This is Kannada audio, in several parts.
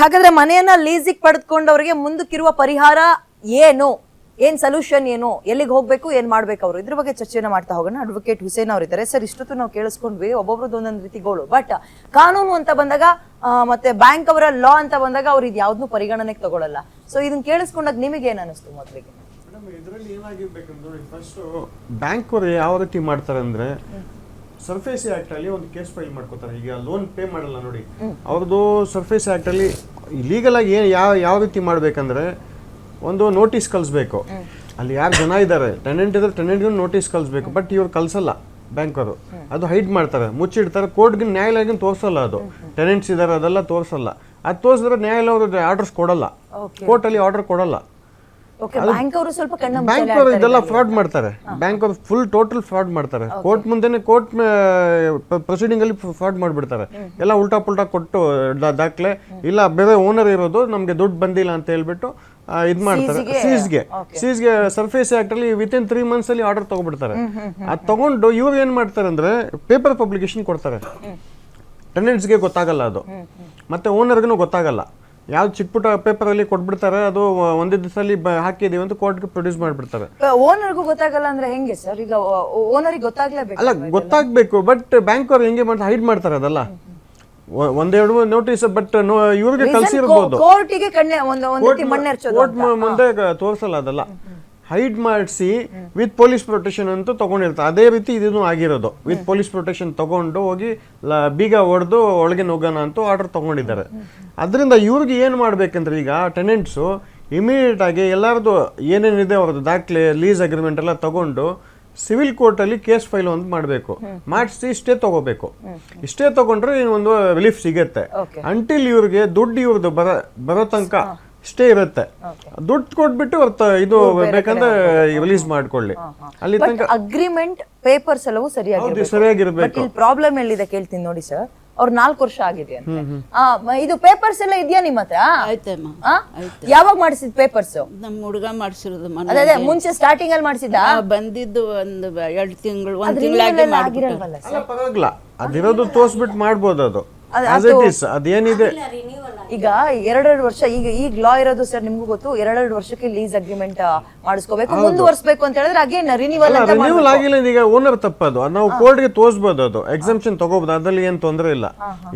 ಹಾಗಾದ್ರೆ ಮನೆಯನ್ನ ಲೀಸಿಗೆ ಪಡೆದುಕೊಂಡವರಿಗೆ ಮುಂದಕ್ಕಿರುವ ಪರಿಹಾರ ಏನು? ಏನ್ ಸೊಲ್ಯೂಷನ್ ಏನು? ಎಲ್ಲಿಗೆ ಹೋಗ್ಬೇಕು, ಏನ್ ಮಾಡ್ಬೇಕು ಅವರು? ಇದ್ರ ಬಗ್ಗೆ ಚರ್ಚೆನ ಮಾಡ್ತಾ ಹೋಗೋಣ. ಅಡ್ವೊಕೇಟ್ ಹುಸೇನ್ ಅವರು ಇದ್ದಾರೆ ಸರ್, ಇಷ್ಟೊತ್ತು ನಾವು ಕೇಳಿಸ್ಕೊಂಡ್ವಿ. ಒಬ್ಬೊಬ್ರದ್ದು ಒಂದೊಂದು ರೀತಿ ಗೋಳು. ಬಟ್ ಕಾನೂನು ಅಂತ ಬಂದಾಗ ಮತ್ತೆ ಬ್ಯಾಂಕ್ ಅವರ ಲಾ ಅಂತ ಬಂದಾಗ ಅವ್ರು ಇದು ಯಾವ್ದನ್ನು ಪರಿಗಣನೆಗೆ ತಗೊಳ್ಳಲ್ಲ ಸೊ ಇದನ್ನ ಕೇಳಿಸ್ಕೊಂಡಾಗ ನಿಮಗೆ ಏನ್ ಅನಿಸ್ತು ಮೊದಲಿಗೆ? ಬ್ಯಾಂಕ್ ಅವರು ಯಾವ ರೀತಿ ಮಾಡ್ತಾರೆ ಅಂದ್ರೆ ಸರ್ಫೇಸಿ ಆಕ್ಟ್ ಅಲ್ಲಿ ಒಂದು ಕೇಸ್ ಫೈಲ್ ಮಾಡ್ಕೋತಾರೆ. ಈಗ ಲೋನ್ ಪೇ ಮಾಡಲ್ಲ ನೋಡಿ. ಅವ್ರದ್ದು ಸರ್ಫೇಸ್ ಆಕ್ಟ್ ಅಲ್ಲಿ ಲೀಗಲ್ ಆಗಿ ಏನ್ ಯಾವ ಯಾವ ರೀತಿ ಮಾಡಬೇಕಂದ್ರೆ ಒಂದು ನೋಟಿಸ್ ಕಳಿಸ್ಬೇಕು. ಅಲ್ಲಿ ಯಾರು ಜನ ಇದ್ದಾರೆ ಟೆನೆಂಟ್ ಇದ್ರೆ ಟೆನೆಂಟ್ಗೂ ನೋಟಿಸ್ ಕಳಿಸ್ಬೇಕು ಬಟ್ ಇವ್ರು ಕಳಿಸಲ್ಲ ಬ್ಯಾಂಕ್ ಅವರು ಅದು ಹೈಡ್ ಮಾಡ್ತಾರೆ ಮುಚ್ಚಿಡ್ತಾರೆ ಕೋರ್ಟ್ಗೆ ನ್ಯಾಯಾಲಯ ತೋರಿಸಲ್ಲ ಅದು. ಟೆನೆಂಟ್ಸ್ ಇದ್ದಾರೆ ಅದೆಲ್ಲ ತೋರಿಸಲ್ಲ. ಅದು ತೋರಿಸಿದ್ರೆ ನ್ಯಾಯಾಲಯ ಆರ್ಡರ್ಸ್ ಕೊಡಲ್ಲ. ಕೋರ್ಟಲ್ಲಿ ಆರ್ಡರ್ ಕೊಡಲ್ಲ. ಬ್ಯಾಂಕ್ ಅವರು ಸ್ವಲ್ಪ ಕಣ್ಣ ಬ್ಯಾಂಕ್ ಅವರು ಇದೆಲ್ಲ ಫ್ರಾಡ್ ಮಾಡ್ತಾರೆ. ಬ್ಯಾಂಕ್ ಅವರು ಫುಲ್ ಟೋಟಲ್ ಫ್ರಾಡ್ ಮಾಡ್ತಾರೆ. ಕೋರ್ಟ್ ಮುಂದೆನೆ ಕೋರ್ಟ್ ಪ್ರೊಸೀಡಿಂಗ್ ಅಲ್ಲಿ ಫ್ರಾಡ್ ಮಾಡ್ಬಿಡ್ತಾರೆ. ಎಲ್ಲ ಉಲ್ಟಾ ಪುಲ್ಟಾ ಕೊಟ್ಟು ದಾಖಲೆ. ಇಲ್ಲ ಬೇರೆ ಓನರ್ ಇರೋದು ನಮ್ಗೆ ದುಡ್ಡು ಬಂದಿಲ್ಲ ಅಂತ ಹೇಳ್ಬಿಟ್ಟು ಇದು ಇದ್ ಮಾಡ್ತಾರೆ. ಸೀಸ್ಗೆ ಸೀಸ್ಗೆ ಸರ್ಫೇಸ್ ಆಕ್ಟ್ ಅಲ್ಲಿ ವಿತ್ ಇನ್ ತ್ರೀ ಮಂತ್ಸ್ ಅಲ್ಲಿ ಆರ್ಡರ್ ತಗೊಬಿಡ್ತಾರೆ. ಅದ್ ತಗೊಂಡು ಇವ್ರು ಏನ್ ಮಾಡ್ತಾರೆ ಅಂದ್ರೆ ಪೇಪರ್ ಪಬ್ಲಿಕೇಶನ್ ಕೊಡ್ತಾರೆ. ಟೆನೆಂಟ್ಸ್ಗೆ ಗೊತ್ತಾಗಲ್ಲ ಅದು. ಮತ್ತೆ ಓನರ್ಗೂ ಗೊತ್ತಾಗಲ್ಲ. ಯಾವ್ದು ಚಿಕ್ಕ ಪುಟ್ಟ ಪೇಪರಲ್ಲಿ ಕೊಟ್ಬಿಡ್ತಾರೆ ಅದು ಒಂದೇ ದಿವಸದಲ್ಲಿ ಹಾಕಿದೀವಿ ಅಂತ ಕೋರ್ಟ್ ಪ್ರೊಡ್ಯೂಸ್ ಮಾಡ್ಬಿಡ್ತಾರೆ. ಓನರ್ಗೂ ಗೊತ್ತಾಗಲ್ಲ ಅಂದ್ರೆ ಹೆಂಗೆ ಸರ್ ಈಗ ಓನರಿಗೆ ಗೊತ್ತಾಗ್ಲೇಬೇಕು ಅಲ್ಲ ಗೊತ್ತಾಗ್ಬೇಕು ಬಟ್ ಬ್ಯಾಂಕ್ ಅವ್ರು ಹೆಂಗೆ ಮಾಡ್ತಾರೆ ಹೈಡ್ ಮಾಡ್ತಾರೆ ಅದಲ್ಲ. ಒಂದೆರಡು ನೋಟಿಸ್ ಬಟ್ ಇವ್ರಿಗೆ ಕಲ್ಸಿರ್ಬೋದು ಕೋರ್ಟಿಗೆ ಕಣ್ಣೆ ಒಂದು ಕೋರ್ಟ್ ಮುಂದೆ ತೋರ್ಸಲ್ಲ ಅದಲ್ಲ. ಹೈಡ್ ಮಾಡಿಸಿ ವಿತ್ ಪೊಲೀಸ್ ಪ್ರೊಟೆಕ್ಷನ್ ಅಂತ ತಗೊಂಡಿರ್ತಾರೆ. ಅದೇ ರೀತಿ ಇದನ್ನು ಆಗಿರೋದು. ವಿತ್ ಪೊಲೀಸ್ ಪ್ರೊಟೆಕ್ಷನ್ ತಗೊಂಡು ಹೋಗಿ ಲ- ಬೀಗ ಹೊಡೆದು ಒಳಗೆ ನುಗ್ಗೋಣ ಅಂತೂ ಆರ್ಡರ್ ತಗೊಂಡಿದ್ದಾರೆ. ಅದರಿಂದ ಇವ್ರಿಗೆ ಏನು ಮಾಡಬೇಕಂದ್ರೆ ಈಗ ಟೆನೆಂಟ್ಸು ಇಮಿಡಿಯೇಟ್ ಆಗಿ ಎಲ್ಲರದು ಏನೇನಿದೆ ಅವ್ರದ್ದು ದಾಖಲೆ ಲೀಸ್ ಅಗ್ರಿಮೆಂಟ್ ಎಲ್ಲ ತಗೊಂಡು ಸಿವಿಲ್ ಕೋರ್ಟಲ್ಲಿ ಕೇಸ್ ಫೈಲ್ ಒಂದು ಮಾಡಬೇಕು. ಮಾಡಿಸಿ ಇಷ್ಟೇ ತಗೋಬೇಕು. ಇಷ್ಟೇ ತಗೊಂಡ್ರೆ ಒಂದು ರಿಲೀಫ್ ಸಿಗತ್ತೆ. ಅಂಟಿಲ್ ಇವ್ರಿಗೆ ದುಡ್ಡು ಇವ್ರದ್ದು ಬರ ಬರೋ ತನಕ ಇಷ್ಟೇ ಇರುತ್ತೆ. ದುಡ್ಡು ಕೊಟ್ಬಿಟ್ಟು ಇದು ಬೇಕಂದ್ರೆ ರಿಲೀಸ್ ಮಾಡ್ಕೊಳ್ಳಿ. ಅಲ್ಲಿ ತನಕ ಅಗ್ರಿಮೆಂಟ್ ಪೇಪರ್ಸ್ ಎಲ್ಲವೂ ಸರಿಯಾಗಿ ಸರಿಯಾಗಿರ್ಬೇಕು. ಇಲ್ಲಿ ಪ್ರಾಬ್ಲಮ್ ಎಲ್ಲಿದೆ ಕೇಳ್ತೀನಿ ನೋಡಿ ಸರ್ ಅವ್ರ ನಾಲ್ಕು ವರ್ಷ ಆಗಿದೆ ಅಂತ. ಇದು ಪೇಪರ್ಸ್ ಎಲ್ಲ ಇದೆಯಾ ನಿಮ್ಮ ಹತ್ರ? ಆಯ್ತಮ್ಮ ಯಾವಾಗ ಮಾಡಿಸಿದ ಪೇಪರ್ಸ್ ನಮ್ಮ ಹುಡುಗ ಮಾಡಿಸಿರೋದು ಅದೇ ಮುಂಚೆ ಸ್ಟಾರ್ಟಿಂಗ್ ಅಲ್ಲಿ ಮಾಡಿಸಿದ್ದ? ಬಂದಿದ್ದು ಒಂದು ಎರಡು ತಿಂಗಳು ಒಂದು ತಿಂಗಳಾಗಿ ಅದಿರೋದು ತೋರ್ಸ್ಬಿಟ್ಟು ಮಾಡ್ಬೋದು ಅದು. ಆಸ್ ಇಟ್ ಇಸ್ ಅದೇನಿದೆ? ಈಗ ಎರಡೆರಡು ವರ್ಷ ಈಗ ಈಗ ಲಾ ಇರೋದು ಸರ್ ನಿಮ್ಗೂ ಗೊತ್ತು ಎರಡೆರಡು ವರ್ಷಕ್ಕೆ ಲೀಸ್ ಅಗ್ರಿಮೆಂಟ್ ಮಾಡಿಸ್ಕೋಬೇಕು ಮುಂದುವರ್ಸ್ಬೇಕು ಅಂತ ಹೇಳಿದ್ರೆ ಅಗೇನ್ ರಿನಿವಲ್ ಅಂತ ರಿನ್ಯೂವಲ್ ಆಗಿಲ್ಲ ಈಗ ಓನರ್ ತಪ್ಪದು. ನಾವು ನಾವು ಕೋರ್ಟ್ಗೆ ತೋರಿಸ್ಬೋದು ಅದು. ಎಕ್ಸಾಮ್ಷನ್ ತಗೋಬಹುದು ಅದ್ರಲ್ಲಿ ಏನು ತೊಂದರೆ ಇಲ್ಲ.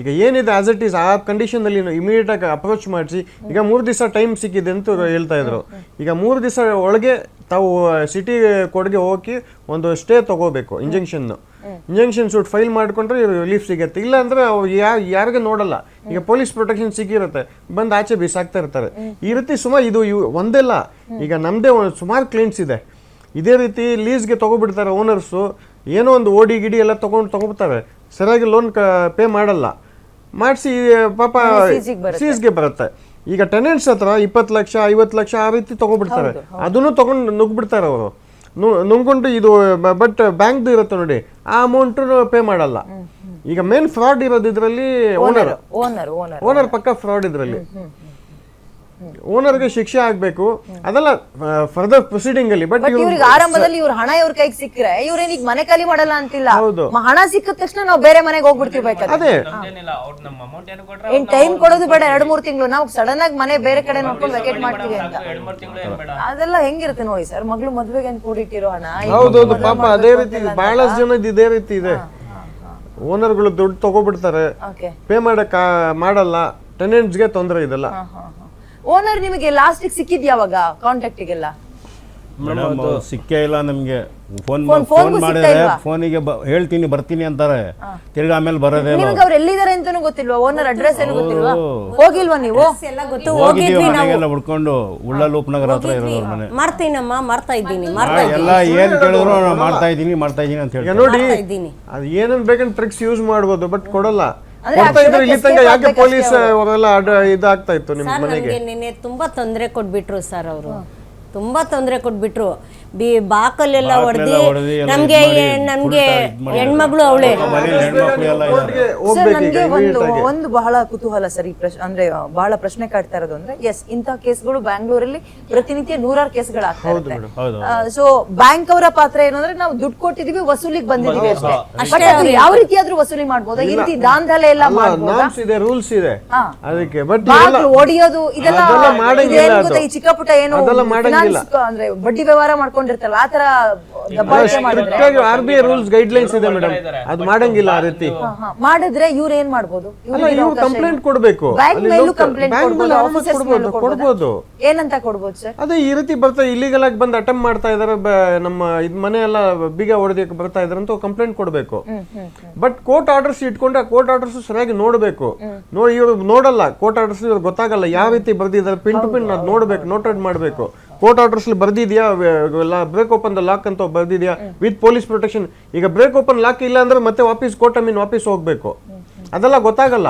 ಈಗ ಏನಿದೆ ಆಸ್ ಇಟ್ ಈಸ್ ಆ ಕಂಡೀಷನ್ ಅಲ್ಲಿ ಇಮಿಡಿಯೇಟ್ ಆಗಿ ಅಪ್ರೋಚ್ ಮಾಡಿಸಿ ಈಗ ಮೂರು ದಿವಸ ಟೈಮ್ ಸಿಕ್ಕಿದೆ ಅಂತ ಹೇಳ್ತಾ ಇದ್ರು. ಈಗ ಮೂರು ದಿವಸ ಒಳಗೆ ತಾವು ಸಿಟಿ ಕೋರ್ಟ್ಗೆ ಹೋಗಿ ಒಂದು ಸ್ಟೇ ತಗೋಬೇಕು ಇಂಜೆಕ್ಷನ್ ಇಂಜೆಕ್ಷನ್ ಸೂಟ್ ಫೈಲ್ ಮಾಡ್ಕೊಂಡ್ರೆ ರಿಲೀಫ್ ಸಿಗತ್ತೆ. ಇಲ್ಲ ಅಂದ್ರೆ ಅವ್ರು ಯಾರಿಗೆ ನೋಡಲ್ಲ. ಈಗ ಪೊಲೀಸ್ ಪ್ರೊಟೆಕ್ಷನ್ ಸಿಕ್ಕಿರುತ್ತೆ. ಬಂದು ಆಚೆ ಬಿಸಾಕ್ತಾ ಇರ್ತಾರೆ. ಈ ರೀತಿ ಸುಮಾರು ಇದು ಇವು ಒಂದೆಲ್ಲ. ಈಗ ನಮ್ದೇ ಒಂದು ಸುಮಾರು ಕ್ಲೈಂಟ್ಸ್ ಇದೆ. ಇದೇ ರೀತಿ ಲೀಸ್ಗೆ ತಗೊಬಿಡ್ತಾರೆ ಓನರ್ಸು ಏನೋ ಒಂದು ಓಡಿ ಗಿಡಿ ಎಲ್ಲ ತಗೊಂಡು ತಗೊಬಿಡ್ತಾರೆ. ಸರಿಯಾಗಿ ಲೋನ್ ಪೇ ಮಾಡಲ್ಲ. ಮಾಡಿಸಿ ಪಾಪ ಸೀಸ್ಗೆ ಬರುತ್ತೆ. ಈಗ ಟೆನೆಂಟ್ಸ್ ಹತ್ರ ಇಪ್ಪತ್ತು ಲಕ್ಷ ಐವತ್ತು ಲಕ್ಷ ಆ ರೀತಿ ತಗೊಬಿಡ್ತಾರೆ. ಅದನ್ನು ತಗೊಂಡು ನುಗ್ಬಿಡ್ತಾರೆ ಅವರು. ನುಂಗ್ಕೊಂಡು ಇದು ಬಟ್ ಬ್ಯಾಂಕ್ದು ಇರುತ್ತೆ ನೋಡಿ. ಆ ಅಮೌಂಟ್ ಪೇ ಮಾಡಲ್ಲ. ಈಗ ಮೇನ್ ಫ್ರಾಡ್ ಇರೋದು ಇದರಲ್ಲಿ ಓನರ್ ಓನರ್ ಓನರ್ ಓನರ್ ಪಕ್ಕ ಫ್ರಾಡ್ ಇದರಲ್ಲಿ. ಓನರ್ಗೆ ಶಿಕ್ಷೆ ಆಗ್ಬೇಕು. ಅದೆಲ್ಲ ಫರ್ದರ್ ಪ್ರೊಸೀಡಿಂಗ್ ಅಲ್ಲಿ. ಬಟ್ ಇವ್ರಿಗೆ ಆರಂಭದಲ್ಲಿ ಇವ್ರ ಹಣ ಇವ್ರ ಕೈಗೆ ಸಿಕ್ಕರೆ ಇವ್ರೇನ್ ಈಗ ಮನೆ ಖಾಲಿ ಮಾಡಲ್ಲ ಅಂತಿಲ್ಲ. ಹೌದು. ಹಣ ಸಿಕ್ಕಿದ ತಕ್ಷಣ ನಾವು ಬೇರೆ ಮನೆಗೆ ಹೋಗ್ಬಿಡ್ತೀವಿ ಅದೇ. ಏನು ಟೈಮ್ ಕೊಡೋದು ಬೇಡ ಎರಡ್ ಮೂರ್ ತಿಂಗಳು. ನಾವು ಸಡನ್ ಆಗಿ ಮನೆ ಬೇರೆ ಕಡೆ ನೋಡ್ಕೊಂಡು ವೆಕೇಟ್ ಮಾಡ್ತೀವಿ ಅಂತ. ಎರಡ್ ಮೂರ್ ತಿಂಗಳು ಏನು ಬೇಡ. ಅದೆಲ್ಲ ಹೆಂಗಿರುತ್ತೆ ನೋಡಿ ಸರ್ ಮಗಳು ಮದ್ವೆಗೆ ಅಂತ ಕೂಡಿಟ್ಟಿರೋ ಹಣ ಹೌದೌದು ಮದ್ವೆ ಪಾಪ ಅದೇ ರೀತಿ ಬಹಳಷ್ಟು ಜನ ಇದೇ ರೀತಿ ಇದೆ. ಓನರ್ಗಳು ದುಡ್ಡು ತಗೋಬಿಡ್ತಾರೆ. ಓಕೆ ಪೇ ಮಾಡಕ್ ಮಾಡಲ್ಲ. ಟೆನೆಂಟ್ಸ್ಗೆ ತೊಂದರೆ ಇದೆಲ್ಲ. ಓನರ್ ನಿಮಗೆ ಲಾಸ್ಟ್ ಸಿಕ್ಕಿದ್ ಯಾವಾಗ? ಕಾಂಟ್ಯಾಕ್ಟಿಗೆಲ್ಲ ಮೇಡಮ್ ಸಿಕ್ಕೇ ಇಲ್ಲ ನಮಗೆ. ಫೋನ್ ಫೋನ್- ಫೋನ್ ಫೋನ್ಗೂ ಸಿಗ್ತಾ ಮಾಡಿದ್ರೆ ಇಲ್ವಾ? ಫೋನಿಗೆ ಬ- ಹೇಳ್ತೀನಿ ಬರ್ತೀನಿ ಅಂತಾರೆ. ತಿರ್ಗಾ ಆಮೇಲೆ ಬರೋದೇ ಇಲ್ಲ. ನಿಮ್ಗೆ ಅವ್ರು ಎಲ್ಲಿದ್ದಾರೆ ಅಂತಾನು ಗೊತ್ತಿಲ್ವಾ? ಓನರ್ ಅಡ್ರೆಸ್ ಏನು ಗೊತ್ತಿಲ್ವಾ? ಹೋಗಿಲ್ವಾ ನೀವು? ಎಲ್ಲ ಗೊತ್ತು. ಹೋಗಿದ್ದೀವಿ ಹೋಗಿದ್ವಿ ನಾವು. ಮನೆಗೆಲ್ಲ ಹುಡ್ಕೊಂಡು ಉಳ್ಳಲ್ ಉಪನಗರ ಹತ್ರ ಇರೋದು ಅವ್ರ ಮನೆ. ಮಾಡ್ತೀನಮ್ಮ ಮಾಡ್ತಾ ಇದ್ದೀನಿ ಮಾಡ್ತಾ ಇದ್ದೀನಿ. ಎಲ್ಲ ಏನ್ ಕೇಳಿದ್ರು ನಾನು ಮಾಡ್ತಾ ಇದ್ದೀನಿ ಮಾಡ್ತಾ ಇದ್ದೀನಿ ಅಂತ ಈಗ ಹೇಳ್ತಾರೆ. ನೋಡಿ ಮಾಡ್ತಾ ಇದ್ದೀನಿ. ಅದು ಏನೇನು ಬೇಕಂತ ಟ್ರಿಕ್ಸ್ ಯೂಸ್ ಮಾಡ್ಬೋದು ಬಟ್ ಕೊಡಲ್ಲ. ಕೊಡ್ತಾ ಇದ್ರೆ ಇಲ್ಲಿ ತನಕ ಯಾಕೆ ಪೊಲೀಸ್ ಅವರೆಲ್ಲ ಅಡ್ಡ ಇದಾಗ್ತಾ ಇತ್ತು ನಿಮ್ಗೆ ಸರ್ ಮನೆಗೆ? ನಿನ್ನೆ ತುಂಬಾ ತೊಂದರೆ ಕೊಟ್ಬಿಟ್ರು ಸರ್ ಅವರು. ತುಂಬಾ ತೊಂದರೆ ಕೊಟ್ಬಿಟ್ರು. ಬಿ ಬಾಕಲ್ಲೆಲ್ಲ ಹೊಡೆದಿ ನಮಗೆ ನಮಗೆ. ಹೆಣ್ಮಗಳು ಅವಳೆ. ಸರ್ ಈಗ ಒಂದು ಒಂದು ಬಹಳ ಕುತೂಹಲ ಸರಿ ಈ ಪ್ರಶ್ನೆ ಅಂದ್ರೆ ಬಹಳ ಪ್ರಶ್ನೆ ಕಾಡ್ತಾ ಇರೋದು ಅಂದ್ರೆ ಎಸ್ ಇಂಥ ಕೇಸ್ಗಳು ಬ್ಯಾಂಗ್ಳೂರಲ್ಲಿ ಪ್ರತಿನಿತ್ಯ ನೂರಾರು ಕೇಸ್ಗಳು ಆಗ್ತಾ ಇರುತ್ತೆ. ಸೊ ಬ್ಯಾಂಕ್ ಅವರ ಪಾತ್ರ ಏನು ಅಂದ್ರೆ ನಾವು ದುಡ್ಡು ಕೊಟ್ಟಿದೀವಿ ವಸೂಲಿಗೆ ಬಂದಿದೀವಿ ಅಷ್ಟೇ. ಅದು ಯಾವ ರೀತಿಯಾದ್ರೂ ವಸೂಲಿ ಮಾಡ್ಬೋದಾ? ಈ ರೀತಿ ದಾಂಧಲೆ ಎಲ್ಲ ಮಾಡ್ಬೋದು? ನಾಮ್ಸ್ ಇದೆ ರೂಲ್ಸ್ ಇದೆ. ಅದಕ್ಕೆ ಬಟ್ ಬಾಗ್ಲು ಒಡೆಯೋದು ಇದೆಲ್ಲ ಈ ಚಿಕ್ಕ ಪುಟ್ಟ ಏನು ಅದೆಲ್ಲ ಅಂದ್ರೆ ಬಡ್ಡಿ ವ್ಯವಹಾರ ಮಾಡ್ಕೊಂಡಿರ್ತಲ್ಲ ಆತರ ದಬ್ಬಾಳಿಕೆ ಮಾಡಿದ್ರೆ? R B I rules guidelines ಇದೆ ಮೇಡಮ್ ಅದು ಮಾಡಂಗಿಲ್ಲ ಆ ರೀತಿ. ಹಾ, ಹಾ. ಮಾಡಿದ್ರೆ ಇವ್ರು ಏನ್ ಮಾಡ್ಬೋದು? ಅಲ್ಲ ಇವ್ರಿಗೆ ಇವ್ರು ಅವಕಾಶ ಕಂಪ್ಲೇಂಟ್ ಏನು? ಕೊಡ್ಬೇಕು. ಬ್ಯಾಂಕ್ ಅಲ್ಲಿ ಮೇಲೂ local- ಕಂಪ್ಲೇಂಟ್ ಬ್ಯಾಂಕ್ ಕೊಡ್ಬೋದು ಮೇಲೆ ಕೊಡ್ಬೋದು ಕೊಡ್ಬೋದು. ಏನಂತ ಕೊಡ್ಬೋದು ಸರ್ ಅದೇ ಈ ರೀತಿ ಬರ್ತಾ ಇಲ್ಲಿಗಲ್ ಆಗಿ ಬಂದು ಅಟೆಂಪ್ ಮಾಡ್ತಾ ಇದಾರೆ ಬ- ನಮ್ಮ ಇದ್ ಮನೆ ಎಲ್ಲ ಬೀಗ ಹೊಡೆದಕ್ಕೆ ಬರ್ತಾ ಇದಾರೆ ಅಂತ ಕಂಪ್ಲೇಂಟ್ ಕೊಡ್ಬೇಕು. ಬಟ್ ಕೋರ್ಟ್ ಆರ್ಡರ್ಸ್ ಇಟ್ಕೊಂಡ್ರೆ ಆ ಕೋರ್ಟ್ ಆರ್ಡರ್ಸ್ ಸರಿಯಾಗಿ ನೋಡ್ಬೇಕು. ನೋಡಿ ಇವ್ರು ನೋಡಲ್ಲ ಕೋರ್ಟ್ ಆರ್ಡರ್ಸ್ ಇವ್ರು ಗೊತ್ತಾಗಲ್ಲ ಯಾವ ರೀತಿ ಬರ್ದಿದ್ದಾರೆ ಪಿನ್ ಟು ಪಿನ್ ಅದು ನೋಡ್ಬೇಕು ನೋಟೆಡ್ ಮಾಡ್ಬೇಕು. ಕೋರ್ಟ್ ಆರ್ಡರ್ಸ್ ಬರ್ದಿದ್ಯಾ? ಬ್ರೇಕ್ ಓಪನ್ ದ ಲಾಕ್ ಅಂತ ಬರ್ದಿದ್ಯಾ? ವಿತ್ ಪೊಲೀಸ್ ಪ್ರೊಟೆಕ್ಷನ್ ಈಗ ಬ್ರೇಕ್ ಓಪನ್ ಲಾಕ್ ಇಲ್ಲ ಅಂದ್ರೆ ಮತ್ತೆ ವಾಪಸ್ ಕೋರ್ಟ್ ಮೀನ್ ವಾಪಸ್ ಹೋಗ್ಬೇಕು. ಅದೆಲ್ಲ ಗೊತ್ತಾಗಲ್ಲ.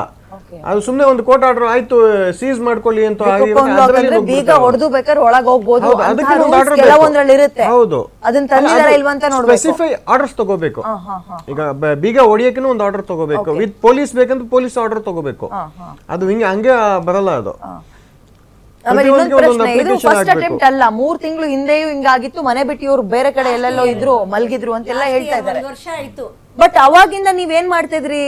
ಅದು ಸುಮ್ನೆ ಒಂದು ಕೋರ್ಟ್ ಆರ್ಡರ್ ಆಯ್ತು ಸೀಸ್ ಮಾಡ್ಕೊಳ್ಳಿ ಅಂತ ಬೀಗ. ಹೊಡೆದು ಬೇಕಾದ್ರೆ ಒಳಗೆ ಹೋಗ್ಬೋದು. ಹೌದು, ಸ್ಪೆಸಿಫೈ ಆರ್ಡರ್ಸ್ ತಗೋಬೇಕು. ಈಗ ಬೀಗ ಹೊಡಿಯಕ್ಕೆ ಒಂದು ಆರ್ಡರ್ ತಗೋಬೇಕು. ವಿತ್ ಪೊಲೀಸ್ ಬೇಕಂದ್ರೆ ಪೊಲೀಸ್ ಆರ್ಡರ್ ತಗೋಬೇಕು. ಅದು ಹಿಂಗೆ ಹಂಗೆ ಬರಲ್ಲ ಅದು. ಆಮೇಲೆ ಇನ್ನೊಂದು ಪ್ರತಿಯೊಂದಕ್ಕೆ ಪ್ರಶ್ನೆ ಇದು ಫಸ್ಟ್. ಅಟೆಂಪ್ಟ್ ಅಲ್ಲ ಮೂರ್ ತಿಂಗಳು ಹಿಂದೆಯೂ ಹಿಂಗಾಗಿತ್ತು ಮನೆ ಬಿಟ್ಟು ಇವ್ರು ಬೇರೆ ಕಡೆ ಎಲ್ಲೆಲ್ಲೋ ಇದ್ರು ಮಲ್ಗಿದ್ರು ಅಂತೆಲ್ಲ ಹೇಳ್ತಾ ಇದ್ದಾರೆ. ಒಂದ್ ವರ್ಷ ಆಯ್ತು. ಬಟ್ ಅವಾಗಿಂದ ನೀವೇನ್ ಮಾಡ್ತಿದ್ರಿ?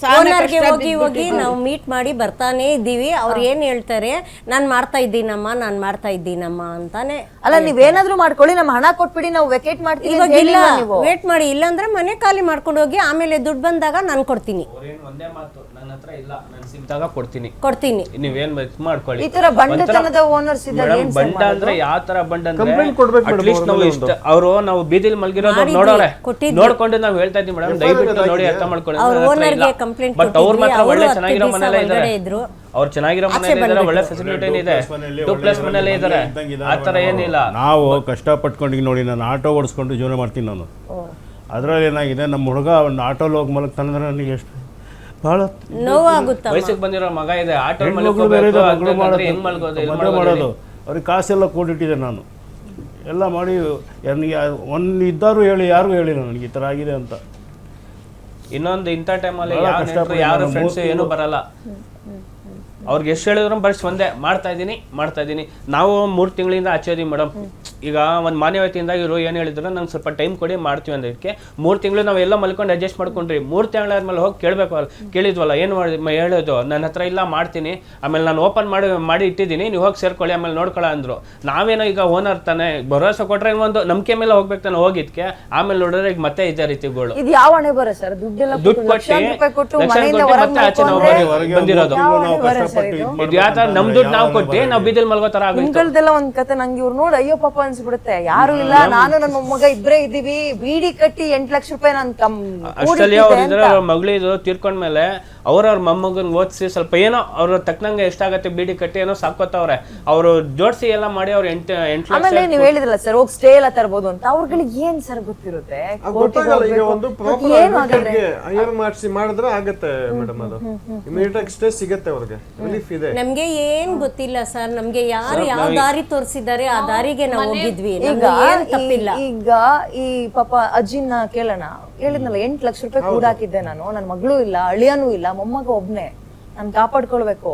ಸೋನಾರ್ಗೆ ಹೋಗಿ ಹೋಗಿ ನಾವು ಮೀಟ್ ಮಾಡಿ ಬರ್ತಾನೆ ಇದ್ದೀವಿ. ಅವ್ರು ಏನ್ ಹೇಳ್ತಾರೆ? ನಾನ್ ಮಾಡ್ತಾ ಇದ್ದೀನಮ್ಮ ನಾನ್ ಮಾಡ್ತಾ ಇದ್ದೀನಮ್ಮ ಅಂತಾನೆ ಅಲ್ಲ ನೀವೇನಾದ್ರೂ ಮಾಡ್ಕೊಳ್ಳಿ ನಮ್ಮ ಹಣ ಕೊಟ್ಬಿಡಿ ನಾವು ವೆಕೇಟ್ ಮಾಡ್ತೀವಿ ಇವಾಗ ಇಲ್ಲ ವೇಟ್ ಮಾಡಿ ಇಲ್ಲಾಂದ್ರೆ ಮನೆ ಖಾಲಿ ಮಾಡ್ಕೊಂಡು ಹೋಗಿ ಆಮೇಲೆ ದುಡ್ಡು ಬಂದಾಗ ನಾನು ಕೊಡ್ತೀನಿ. ಅವ್ರೇನು ಒಂದೇ ಮಾತು. ನನ್ನ ಹತ್ರ ಇಲ್ಲ ನಾನು ಸಿಕ್ಕಿದಾಗ ಕೊಡ್ತೀನಿ. ಕೊಡ್ತೀನಿ. ನೀವೇನ್ ಇದ್ ಮಾಡ್ಕೊಳ್ಳಿ. ಈ ತರ ಬಂಡತನದ ಓನರ್ಸ್ ಇದ್ದಾಗ ಮೇಡಮ್ ಏನ್ ಬಂಡ ಅಂದ್ರೆ ಯಾವ ತರ ಬಂಡ ಅಂದ್ರೆ Complaint ಕೊಡ್ಬೇಕು madam ಅಟ್ಲೀಸ್ಟ್ ಅವ್ರ ನಾವು ಇಷ್ಟ ಅವರು ನಾವು ಬೀದಿಲಿ ಮಲ್ಗಿರೋದು ಮಾಡಿದ್ವಿ, ನೋಡೋರೆ. ಕೊಟ್ಟಿದ್ವಿ. ನೋಡ್ಕೊಂಡು ನಾವು ಹೇಳ್ತಾ ಇದ್ದೀವಿ ಮೇಡಮ್ ದಯವಿಟ್ಟು ನೋಡಿ ಅರ್ಥ ಮಾಡ್ಕೊಳ್ಳಿ. ಅವ್ರ ಓನರ್ಗೆ ಕಂಪ್ಲೇಂಟ್ ಬಟ್ ಅವ್ರು ಮಾತ್ರ ಒಳ್ಳೆ ಹತ್ತು ಚೆನ್ನಾಗಿರೋ ದಿವ್ಸ ಇದ್ದಾರೆ ಒಳಗಡೆ ಇದ್ರು. ಅವ್ರು ಚೆನ್ನಾಗಿರೋ ಮನೇಲಿ ಇದ್ದಾರೆ ಒಳ್ಳೆ ಫೆಸಿಲಿಟಿ ಇದೆ. ಟೂ ಪ್ಲಸ್ ಮನೇಲಿ ಇದ್ದಾರೆ ಆ ತರ ಏನಿಲ್ಲ. ನಾವು ಕಷ್ಟಪಟ್ಕೊಂಡು ನೋಡಿ ನಾನು ಆಟೋ ಓಡಿಸ್ಕೊಂಡು ಜೀವನ ಮಾಡ್ತೀನಿ ನಾನು. ಅದರಲ್ಲಿ ಏನಾಗಿದೆ ನಮ್ಮ ಹುಡುಗ ಒಂದು ಆಟೋಲ್ಲಿ ಹೋಗಿ ಮಲಗ್ತಾನಂದ್ರೆ ನನಗೆ ಎಷ್ಟು ನೋವಾಗುತ್ತ ವಯಸ್ಸಿಗೆ ಬಂದಿರೋ ಮಗ ಇದೆ ಆಟೋ ಮಾಡೋದು ಮಲ್ಗೋದು ಮಲ್ಗೋದು. ಮಾಡೋದು. ಅವ್ರಿಗೆ ಕಾಸೆಲ್ಲ ಕೊಟ್ಟಿಟ್ಟಿದೆ ನಾನು. ಎಲ್ಲ ಮಾಡಿ ನನಗೆ ಒಂದು ಇದ್ದಾರು ಹೇಳಿ ಯಾರು ಹೇಳಿಲ್ಲ ನನಗೆ ಈ ಥರ ಆಗಿದೆ ಅಂತ. ಇನ್ನೊಂದು ಇಂಥ ಟೈಮಲ್ಲಿ ಬಹಳ ಯಾರು ಫ್ರೆಂಡ್ಸ್ ಏನೂ ಬರಲ್ಲ. ಅವ್ರಿಗೆ ಎಷ್ಟು ಹೇಳಿದ್ರು ಬರೀ ಒಂದೇ ಮಾಡ್ತಾ ಇದ್ದೀನಿ ಮಾಡ್ತಾ ಇದ್ದೀನಿ. ನಾವು ಮೂರು ತಿಂಗಳಿಂದ ಹಚ್ಚೋದಿ ಮೇಡಮ್ ಈಗ ಒಂದು ಮಾನ್ಯವತಿಯಿಂದ ಇವರು ಏನು ಹೇಳಿದ್ರು ನಂಗೆ ಸ್ವಲ್ಪ ಟೈಮ್ ಕೊಡಿ ಮಾಡ್ತೀವಿ ಅಂದಕ್ಕೆ ಮೂರು ತಿಂಗಳು ನಾವು ಎಲ್ಲ ಮಲ್ಕೊಂಡು ಅಡ್ಜಸ್ಟ್ ಮಾಡ್ಕೊಂಡ್ರಿ. ಮೂರು ತಿಂಗಳಾದ್ಮೇಲೆ ಹೋಗಿ ಕೇಳಬೇಕು ಕೇಳಿದ್ವಲ್ಲ ಏನು ಮಾಡಿ ಹೇಳೋದು? ನನ್ನ ಹತ್ರ ಇಲ್ಲ ಮಾಡ್ತೀನಿ. ಆಮೇಲೆ ನಾನು ಓಪನ್ ಮಾಡಿ ಮಾಡಿ ಇಟ್ಟಿದ್ದೀನಿ. ನೀವು ಹೋಗಿ ಸೇರ್ಕೊಳ್ಳಿ ಆಮೇಲೆ ನೋಡ್ಕೊಳ್ಳ ಅಂದ್ರು. ನಾವೇನೋ ಈಗ ಓನರ್ ತಾನೆ ಭರವಸೆ ಕೊಟ್ರೆ ಒಂದು ನಂಬಿಕೆ ಮೇಲೆ ಹೋಗ್ಬೇಕು ತಾನೆ ಹೋಗಿದ್ಕೆ ಆಮೇಲೆ ನೋಡಿದ್ರೆ ಈಗ ಮತ್ತೆ ಇದೇ ರೀತಿಗಳು ಇದು ಯಾವ ಹಣೆ ಬರ ಸರ್? ದುಡ್ಡೆಲ್ಲ ದುಡ್ಡು ಕೊಟ್ಟು ಮತ್ತೆ ಆಚೆ ನಾವು ಬಂದಿರೋದು. ಇದು? ಯಾವ ತರ ನಮ್ ದುಡ್ಡು ನಾವು ಕೊಟ್ಟು ನಾವು ಬೀದಿಲ್ ಮಲ್ಗೋ ತರ ಆಗುತ್ತೆ ಒಂದ್ ಕತೆ ನಂಗೆ ಇವ್ರು ನೋಡಿ ಅಯ್ಯೋ ಪಾಪ ಅನ್ಸ್ಬಿಡುತ್ತೆ. ಯಾರು ಇಲ್ಲ ನಾನು ನನ್ನ ಮೊಮ್ಮಗ ಇಬ್ರೇ ಇದೀವಿ ಬೀಡಿ ಕಟ್ಟಿ ಎಂಟ್ ಲಕ್ಷ ರೂಪಾಯಿ ನಾನು ಕಮ್ ಅಷ್ಟರಲ್ಲಿ ಅವ್ರ ಇದ್ರೆ ಅವ್ರ ಮಗಳಿದು ತೀರ್ಕೊಂಡ್ಮೇಲೆ ಅವ್ರವ್ರ ಮೊಮ್ಮಗನ್ ಓದಿಸಿ ಸ್ವಲ್ಪ ಏನೋ ಅವ್ರ ತಕ್ಕನಂಗೆ ಎಷ್ಟಾಗತ್ತೆ ಬೀಡಿ ಕಟ್ಟಿ ಏನೋ ಸಾಕೋತಾವ್ರೆ ಅವರು ಜೋಡಿಸಿ ಎಲ್ಲ ಮಾಡಿ ಅವ್ರು ಎಂಟು ಎಂಟು ಲಕ್ಷ ಆಮೇಲೆ ನೀವ್ ಹೇಳಿದ್ರಲ್ಲ ಸರ್ ಹೋಗಿ ಸ್ಟೇ ಎಲ್ಲ ತರ್ಬೋದು ಅಂತ. ಅವ್ರಗಳಿಗೆ ಏನ್ ಸರ್ ಗೊತ್ತಿರುತ್ತೆ? ಅದು ಗೊತ್ತಾಗಲ್ಲ ಈಗ ಒಂದು ಮತ್ತೆ ಪ್ರಾಪರ್ ಏನು ಹಾಗಾದ್ರೆ? ಹೈಯರ್ ಮಾಡಿಸಿ ಮಾಡಿದ್ರೆ ಆಗತ್ತೆ ಮೇಡಮ್ ಅದು. ಇಮಿಡಿಯೇಟ್ ಆಗಿ ಸ್ಟೇ ಸಿಗತ್ತೆ ಅವ್ರಿಗೆ. ರಿಲೀಫ್ ಇದೆ. ನಮ್ಗೆ ಏನ್ ಗೊತ್ತಿಲ್ಲ ಸರ್ ನಮ್ಗೆ ಯಾರು ಯಾವ ದಾರಿ ತೋರಿಸಿದ್ದಾರೆ ಆ ದಾರಿಗೆ ನಾವು ಹೋಗಿದ್ವಿ. ಈಗ ನಮ್ಗೆ ಏನ್ ತಪ್ಪಿಲ್ಲ. ಈಗ ಈ ಪಾಪ ಅಜ್ಜಿನ ಕೇಳೋಣ. ಹೇಳಿದ್ನಲ್ಲ ಎಂಟ್ ಲಕ್ಷ ರೂಪಾಯಿ ಕೂಡ ಹಾಕಿದ್ದೆ ನಾನು. ನನ್ನ ಮಗಳು ಇಲ್ಲ ಅಳಿಯನೂ ಇಲ್ಲ ಮೊಮ್ಮಗ ಒಬ್ನೇ. ನಾನು ಕಾಪಾಡ್ಕೊಳ್ಬೇಕು.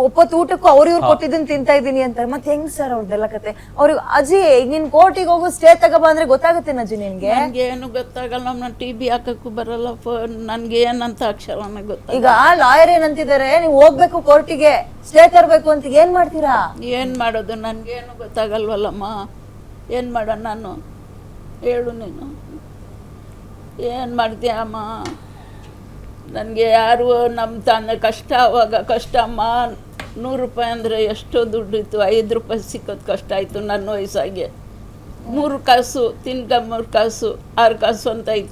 ಒಪ್ಪತ್ತು ಊಟಕ್ಕೂ ಅವ್ರ ಇವ್ರು ಕೊಟ್ಟಿದ್ದನ್ ತಿಂತಾ ಇದೀನಿ ಅಂತ. ಮತ್ತೆ ಹೆಂಗ್ ಸರ್ ಅವ್ರದ್ದೆಲ್ಲ ಕತೆ? ಅವ್ರಿಗೆ ಅಜಿ ನಿನ್ ಕೋರ್ಟಿಗೆ ಹೋಗು ಸ್ಟೇ ತಗೋಬ ಅಂದ್ರೆ ಗೊತ್ತಾಗುತ್ತೆ ಅಜ್ಜಿ ನಿನ್ಗೆ? ನನಗೆ ಏನು ಗೊತ್ತಾಗಲ್ಲ ನಾನು ಟಿ ಬಿ ಹಾಕಕ್ಕೂ ಬರಲ್ಲ ಫೋನ್ ನನಗೆ ಏನಂತ ಅಕ್ಷರ ಗೊತ್ತಾ ಈಗ ಆ ಲಾಯರ್ ಏನಂತಿದ್ದಾರೆ? ನೀವು ಹೋಗ್ಬೇಕು ಕೋರ್ಟಿಗೆ ಸ್ಟೇ ತರಬೇಕು ಅಂತ ಏನ್ ಮಾಡ್ತೀರಾ? ಏನು ಮಾಡೋದು? ನನಗೇನು ಗೊತ್ತಾಗಲ್ವಲ್ಲಮ್ಮ? ಏನು ಮಾಡೋಣ ನಾನು? ಹೇಳು ನೀನು. ಏನು ಮಾಡ್ತೀಯಮ್ಮ ನನಗೆ ಯಾರು ನಮ್ಮ ತಾನೆ ಕಷ್ಟ, ಅವಾಗ ಕಷ್ಟ ಅಮ್ಮ. ನೂರು ರೂಪಾಯಿ ಅಂದರೆ ಎಷ್ಟೋ ದುಡ್ಡಿತ್ತು ಐದು ರೂಪಾಯಿ ಸಿಕ್ಕೋದು ಕಷ್ಟ ಆಯಿತು ನನ್ನ ವಯಸ್ಸಾಗೆ. ಮೂರು ಕಾಸು ತಿನ್ಕ ಮೂರು ಕಾಸು, ಆರು ಕಾಸು ಅಂತ ಇತ್ತು.